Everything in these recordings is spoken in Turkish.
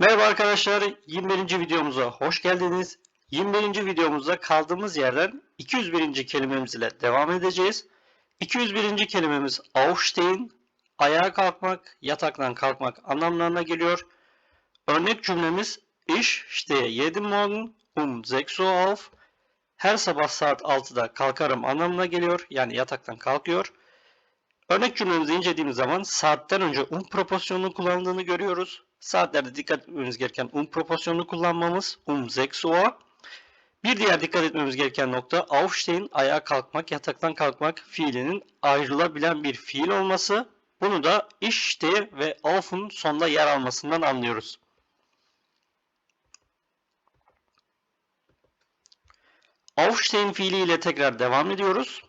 Merhaba arkadaşlar, 21. videomuza hoş geldiniz. 21. videomuzda kaldığımız yerden 201. kelimemiz ile devam edeceğiz. 201. kelimemiz aufstehen, ayağa kalkmak, yataktan kalkmak anlamlarına geliyor. Örnek cümlemiz Ich stehe jeden Morgen um 6 Uhr auf. Her sabah saat 6'da kalkarım anlamına geliyor. Yani yataktan kalkıyor. Örnek cümlemizi incelediğimiz zaman saatten önce um proporsiyonunu kullanıldığını görüyoruz. Saatlerde dikkat etmemiz gereken um proporsiyonunu kullanmamız um 6 Uhr. Bir diğer dikkat etmemiz gereken nokta aufstehen, ayağa kalkmak, yataktan kalkmak fiilinin ayrılabilen bir fiil olması. Bunu da stehe ve auf'un sonda yer almasından anlıyoruz. Aufstehen fiiliyle tekrar devam ediyoruz.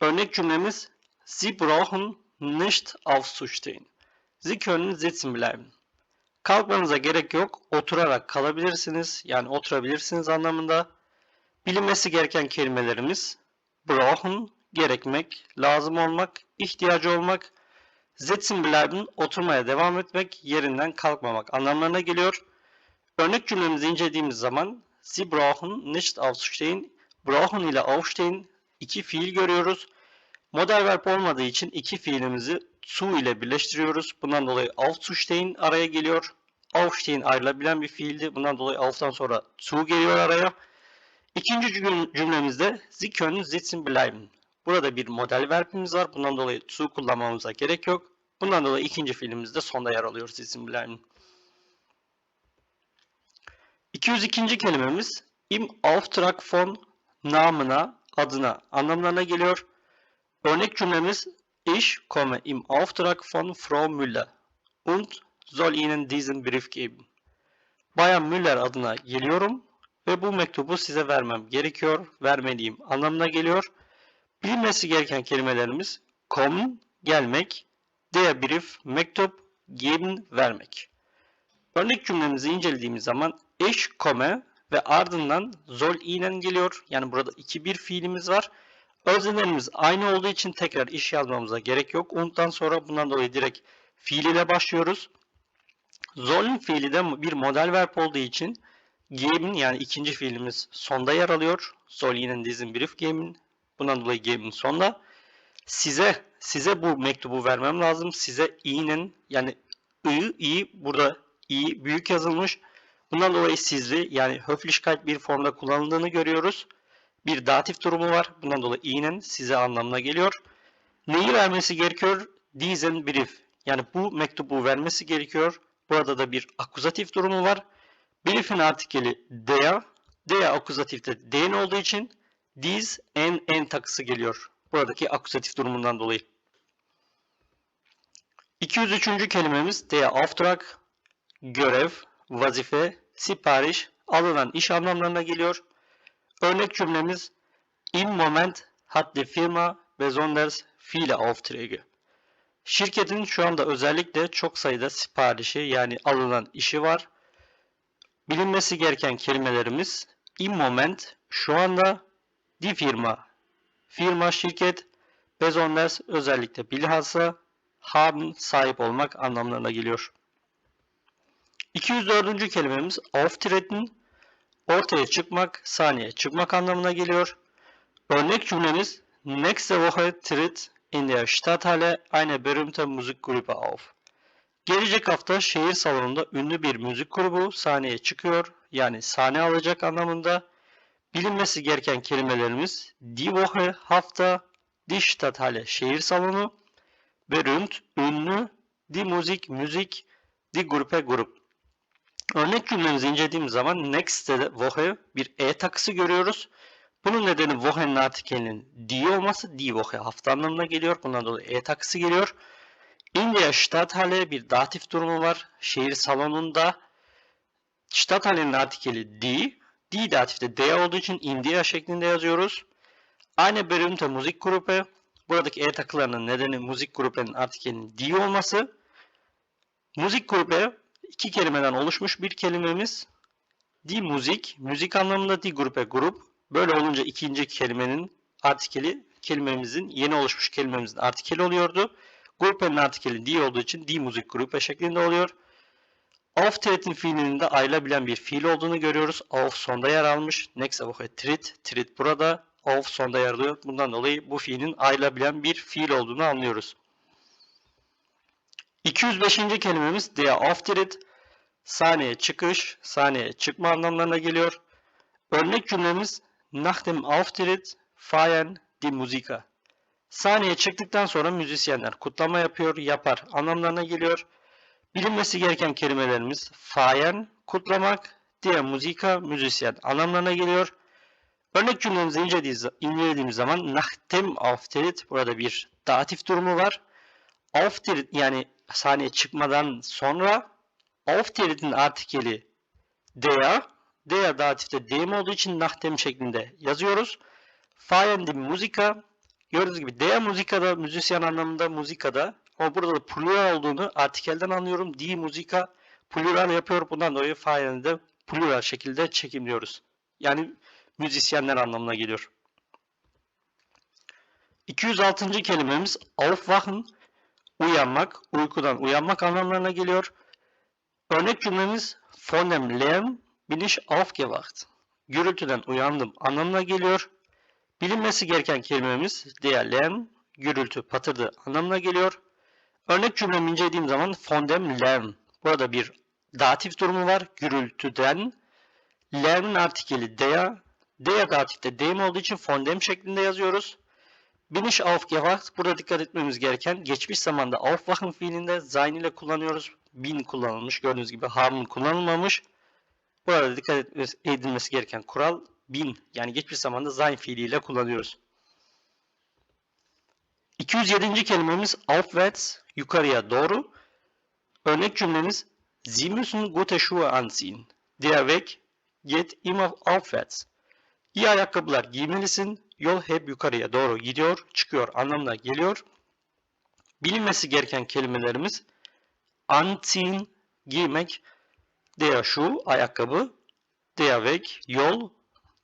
Örnek cümlemiz Sie brauchen nicht aufzustehen. Sie können sitzen bleiben. Kalkmanıza gerek yok. Oturarak kalabilirsiniz. Yani oturabilirsiniz anlamında. Bilinmesi gereken kelimelerimiz brauchen, gerekmek, lazım olmak, ihtiyacı olmak, sitzen bleiben, oturmaya devam etmek, yerinden kalkmamak anlamlarına geliyor. Örnek cümlemizi incelediğimiz zaman Sie brauchen nicht aufzustehen. Brauchen ile aufstehen iki fiil görüyoruz. Model verb olmadığı için iki fiilimizi zu ile birleştiriyoruz. Bundan dolayı aufzustehen araya geliyor. Aufstehen ayrılabilen bir fiildi. Bundan dolayı auf'tan sonra zu geliyor araya. İkinci cüm- cümlemizde Sie können sitzen bleiben. Burada bir model verbimiz var. Bundan dolayı zu kullanmamıza gerek yok. Bundan dolayı ikinci fiilimiz de sonda yer alıyor sitzen bleiben. 202. kelimemiz im Auftrag von namına, adına anlamlarına geliyor. Örnek cümlemiz Ich komme im Auftrag von Frau Müller und soll Ihnen diesen Brief geben. Bayan Müller adına geliyorum ve bu mektubu size vermem gerekiyor, vermeliyim anlamına geliyor. Bilinmesi gereken kelimelerimiz kommen, gelmek, der Brief, mektup, geben, vermek. Örnek cümlemizi incelediğimiz zaman ich komme ve ardından soll Ihnen geliyor. Yani burada iki bir fiilimiz var. Öznelerimiz aynı olduğu için tekrar iş yazmamıza gerek yok. Unuttan sonra bundan dolayı direkt fiil ile başlıyoruz. Soll'ün fiili de bir model verb olduğu için geben yani ikinci fiilimiz sonda yer alıyor. Ihnen diesen Brief geben. Bundan dolayı geben sonda. Size size bu mektubu vermem lazım. Size Ihnen yani I, i burada i büyük yazılmış. Bundan dolayı sizli yani Höflichkeit bir formda kullanıldığını görüyoruz. Bir datif durumu var. Bundan dolayı i'nin size anlamına geliyor. Neyi vermesi gerekiyor? Diesen Brief. Yani bu mektubu vermesi gerekiyor. Burada da bir akuzatif durumu var. Brief'in artikeli der. Der akuzatifte den olduğu için dies en en takısı geliyor. Buradaki akuzatif durumundan dolayı. 203. kelimemiz der Auftrag, görev, vazife, sipariş, alınan iş anlamlarına geliyor. Örnek cümlemiz Im Moment hat die Firma besonders viele Aufträge. Şirketin şu anda özellikle çok sayıda siparişi yani alınan işi var. Bilinmesi gereken kelimelerimiz im Moment şu anda die Firma firma şirket besonders özellikle bilhassa haben sahip olmak anlamlarına geliyor. 204. kelimemiz auftreten ortaya çıkmak, sahneye çıkmak anlamına geliyor. Örnek cümlemiz Nächste Woche tritt in der Stadthalle eine berühmte Musikgruppe auf. Gelecek hafta şehir salonunda ünlü bir müzik grubu sahneye çıkıyor. Yani sahne alacak anlamında. Bilinmesi gereken kelimelerimiz Die Woche hafta, Die Stadthalle şehir salonu, berühmt ünlü, Die Musik müzik, Die Gruppe grup. Örnek cümlemizi incelediğimiz zaman next Woche bir e takısı görüyoruz. Bunun nedeni Wochen'in artikelinin die olması. Die Woche hafta anlamına geliyor. Bundan dolayı e takısı geliyor. In der Stadthalle bir datif durumu var. Şehir salonunda. Stadthalle'nin artikeli die. Die datifte der olduğu için in der şeklinde yazıyoruz. Eine berühmte Musikgruppe. Buradaki e takılarının nedeni müzik gruplarının artikelinin die olması. Müzik grubu iki kelimeden oluşmuş bir kelimemiz. Die Musik, müzik anlamında die Gruppe grup. Böyle olunca ikinci kelimenin artikeli kelimemizin yeni oluşmuş kelimemizin artikeli oluyordu. Gruppe'nin artikeli die olduğu için die Musik Gruppe şeklinde oluyor. Auftreten fiilinin de ayrılabilen bir fiil olduğunu görüyoruz. Auf sonda yer almış. Nächste Woche tritt. Tritt burada. Auf sonda yer alıyor. Bundan dolayı bu fiilin ayrılabilen bir fiil olduğunu anlıyoruz. 205. kelimemiz der Auftritt. Sahneye çıkış, sahneye çıkma anlamlarına geliyor. Örnek cümlemiz Nach dem Auftritt feiern die Musiker. Sahneye çıktıktan sonra müzisyenler kutlama yapıyor, yapar anlamlarına geliyor. Bilinmesi gereken kelimelerimiz feiern, kutlamak, der Musiker, müzisyen anlamlarına geliyor. Örnek cümlemizi incelediğimiz zaman nach dem Auftritt burada bir datif durumu var. Auftritt yani sahneye çıkmadan sonra Auftritt'in artikeli der, der datifte dem olduğu için nach dem şeklinde yazıyoruz. Feiern die Musiker gördüğünüz gibi der Musika'da müzisyen anlamında musikada ama burada da plural olduğunu artikelden anlıyorum. Die Musiker plural yapıyor. Bundan dolayı feiern'i de plural şekilde çekimliyoruz. Yani müzisyenler anlamına geliyor. 206. kelimemiz aufwachen, uyanmak, uykudan uyanmak anlamlarına geliyor. Örnek cümlemiz von dem Lärm bin ich aufgewacht. Gürültüden uyandım anlamına geliyor. Bilinmesi gereken kelimemiz der Lärm, gürültü, patırdı anlamına geliyor. Örnek cümlemi incelediğim zaman von dem Lärm. Burada bir datif durumu var. Gürültüden. Lärm'in artikeli der. Der datifte dem olduğu için von dem şeklinde yazıyoruz. Bin ich aufgewacht. Burada dikkat etmemiz gereken geçmiş zamanda aufwachen fiilinde sein ile kullanıyoruz. Bin kullanılmış. Gördüğünüz gibi haben kullanılmamış. Burada dikkat edilmesi gereken kural bin. Yani geçmiş zamanda sein fiiliyle kullanıyoruz. 207. kelimemiz aufwärts, yukarıya doğru. Örnek cümlemiz Sie müssen gute Schuhe anziehen. Der Weg geht immer aufwärts. İyi ayakkabılar giymelisin. Yol hep yukarıya doğru gidiyor, çıkıyor anlamına geliyor. Bilinmesi gereken kelimelerimiz anziehen, giymek, der Schuh, ayakkabı, der Weg, yol,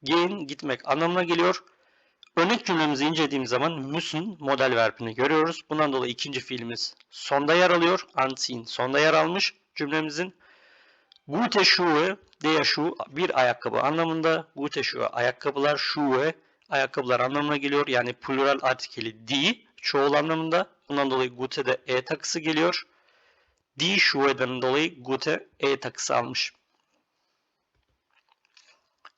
gehen, gitmek anlamına geliyor. Örnek cümlemizi incelediğimiz zaman müssen model verbini görüyoruz. Bundan dolayı ikinci fiilimiz sonda yer alıyor. Anziehen sonda yer almış cümlemizin. Gute Schuhe, der Schuh bir ayakkabı anlamında. Gute Schuhe ayakkabılar, Schuhe ayakkabılar anlamına geliyor. Yani plural artikeli die çoğul anlamında. Bundan dolayı gute de e takısı geliyor. Die Schuhe'den dolayı gute e takısı almış.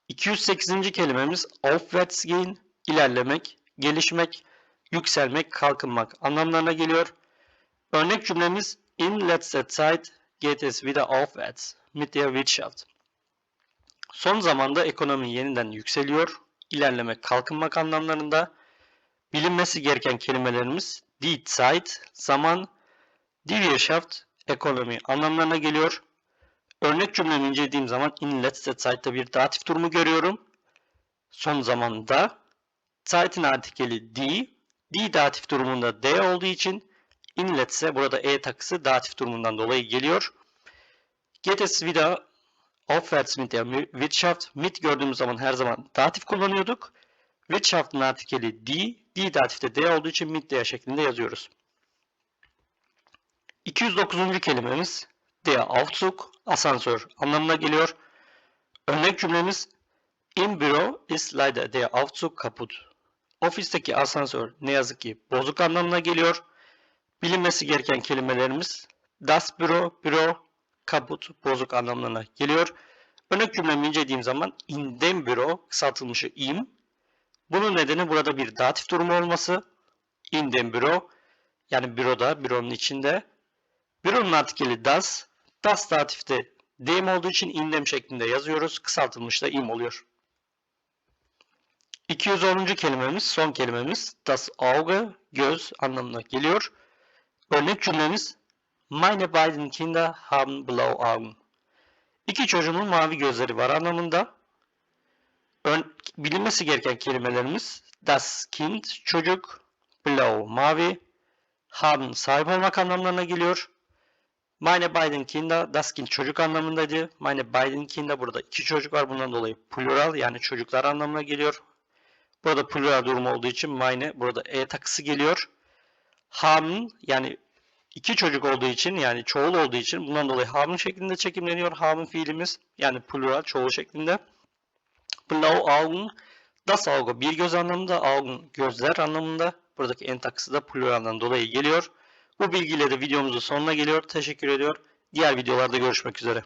208. kelimemiz aufwärts gehen, ilerlemek, gelişmek, yükselmek, kalkınmak anlamlarına geliyor. Örnek cümlemiz In letzter Zeit geht es wieder aufwärts mit der Wirtschaft. Son zamanda ekonomi yeniden yükseliyor. İlerlemek, kalkınmak anlamlarında. Bilinmesi gereken kelimelerimiz die Zeit, zaman, die Wirtschaft, ekonomi anlamlarına geliyor. Örnek cümlemi incelediğim zaman in letzter Zeit'te bir datif durumu görüyorum. Son zamanda Zeit'in artikeli die, die datif durumunda d olduğu için in letzte burada e takısı datif durumundan dolayı geliyor. Geht es wieder aufwärts mit der Wirtschaft. Mit gördüğümüz zaman her zaman datif kullanıyorduk. Wirtschaft'ın artikeli die, die datifte d olduğu için mit der şeklinde yazıyoruz. 209. kelimemiz der Aufzug, asansör anlamına geliyor. Örnek cümlemiz Im Büro ist leider der Aufzug kaputt. Ofisteki asansör ne yazık ki bozuk anlamına geliyor. Bilinmesi gereken kelimelerimiz Das Büro, büro, kaputt, bozuk anlamlarına geliyor. Örnek cümlemi incelediğim zaman in dem Büro kısaltılmışı im. Bunun nedeni burada bir datif durumu olması. In dem Büro yani büroda, büronun içinde. Büronun artikeli das. Das datifte dem olduğu için indem şeklinde yazıyoruz. Kısaltılmış da im oluyor. 210. kelimemiz, son kelimemiz das Auge, göz anlamına geliyor. Örnek cümlemiz Meine beiden Kinder haben blaue Augen. İki çocuğumun mavi gözleri var anlamında. Ön, bilinmesi gereken kelimelerimiz das Kind, çocuk, blau, mavi, haben, sahip olmak anlamlarına geliyor. Meine beiden Kinder, das Kind çocuk anlamındaydı. Meine beiden Kinder burada iki çocuk var. Bundan dolayı plural yani çocuklar anlamına geliyor. Burada plural durumu olduğu için meine burada e takısı geliyor. Haben yani iki çocuk olduğu için yani çoğul olduğu için bundan dolayı haben şeklinde çekimleniyor. Haben fiilimiz yani plural çoğul şeklinde. Blau Augen das Auge bir göz anlamında, Augen gözler anlamında. Buradaki en takısı da pluraldan dolayı geliyor. Bu bilgiyle de videomuzun sonuna geliyor. Teşekkür ediyor. Diğer videolarda görüşmek üzere.